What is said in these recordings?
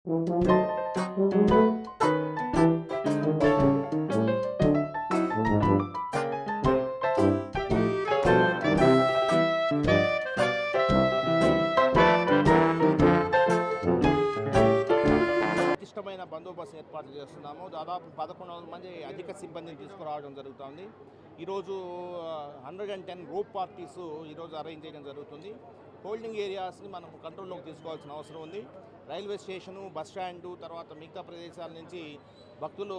ఇష్టమైన బందోబస్తు ఏర్పాటు చేస్తున్నాము. దాదాపు పదకొండు వందల మంది అధిక సిబ్బందిని తీసుకురావడం జరుగుతుంది. ఈరోజు hundred and ten rope parties ఈరోజు అరేంజ్ చేయడం జరుగుతుంది. హోల్డింగ్ ఏరియాస్ని మనం కంట్రోల్లోకి తీసుకోవాల్సిన అవసరం ఉంది. రైల్వే స్టేషను బస్ స్టాండు తర్వాత మిగతా ప్రదేశాల నుంచి భక్తులు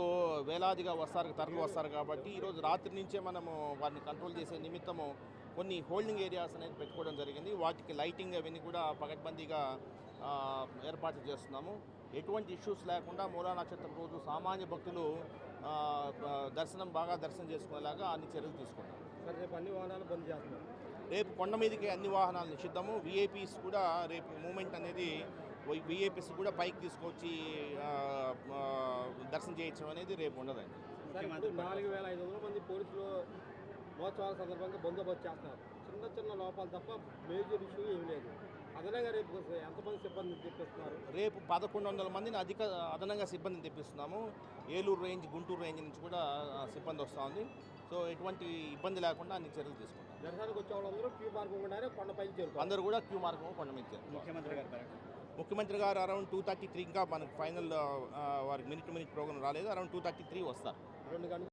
వేలాదిగా వస్తారు తరలి వస్తారు కాబట్టి ఈరోజు రాత్రి నుంచే మనము వారిని కంట్రోల్ చేసే నిమిత్తము కొన్ని హోల్డింగ్ ఏరియాస్ అనేది పెట్టుకోవడం జరిగింది. వాటికి లైటింగ్ అవన్నీ కూడా పకడ్బందీగా ఆ, ఏర్పాటు చేస్తున్నాము. ఎటువంటి ఇష్యూస్ లేకుండా మూలా నక్షత్రం రోజు సామాన్య భక్తులు దర్శనం బాగా దర్శనం చేసుకునేలాగా అన్ని చర్యలు తీసుకుంటాం సార్ రేపు అన్ని వాహనాలు బంద్ చేస్తున్నారు. రేపు కొండ మీదకి అన్ని వాహనాలు నిషిద్ధము. విఐపీస్ కూడా రేపు మూమెంట్ అనేది విఐపీస్ కూడా పైకి తీసుకొచ్చి దర్శనం చేయించడం అనేది రేపు ఉండదండి. నాలుగు వేల ఐదు వందల మంది పోలీసులు మహోత్సవాల సందర్భంగా బందోబస్తు చేస్తున్నారు. చిన్న చిన్న లోపాలు తప్ప మేజర్ ఇష్యూ ఏమీ లేదు. అదనంగా రేపు ఎంతమంది సిబ్బంది తెప్పిస్తున్నారు? రేపు పదకొండు వందల మందిని అధిక అదనంగా సిబ్బందిని తెప్పిస్తున్నాము. ఏలూరు రేంజ్ గుంటూరు రేంజ్ నుంచి కూడా సిబ్బంది వస్తూ ఉంది. సో ఎటువంటి ఇబ్బంది లేకుండా అన్ని చర్యలు తీసుకుంటాం. దర్శనానికి వచ్చే వాళ్ళందరూ క్యూ మార్గం చేరుతారు అందరూ కూడా క్యూ మార్గం కొండ మీద. ముఖ్యమంత్రి గారు ముఖ్యమంత్రి గారు అరౌండ్ టూ థర్టీ త్రీ ఇంకా మనకు ఫైనల్ వారికి మినిట్ టు మినిట్ ప్రోగ్రామ్ రాలేదు. అరౌండ్ టూ థర్టీ త్రీ వస్తారు. రెండు గంటలు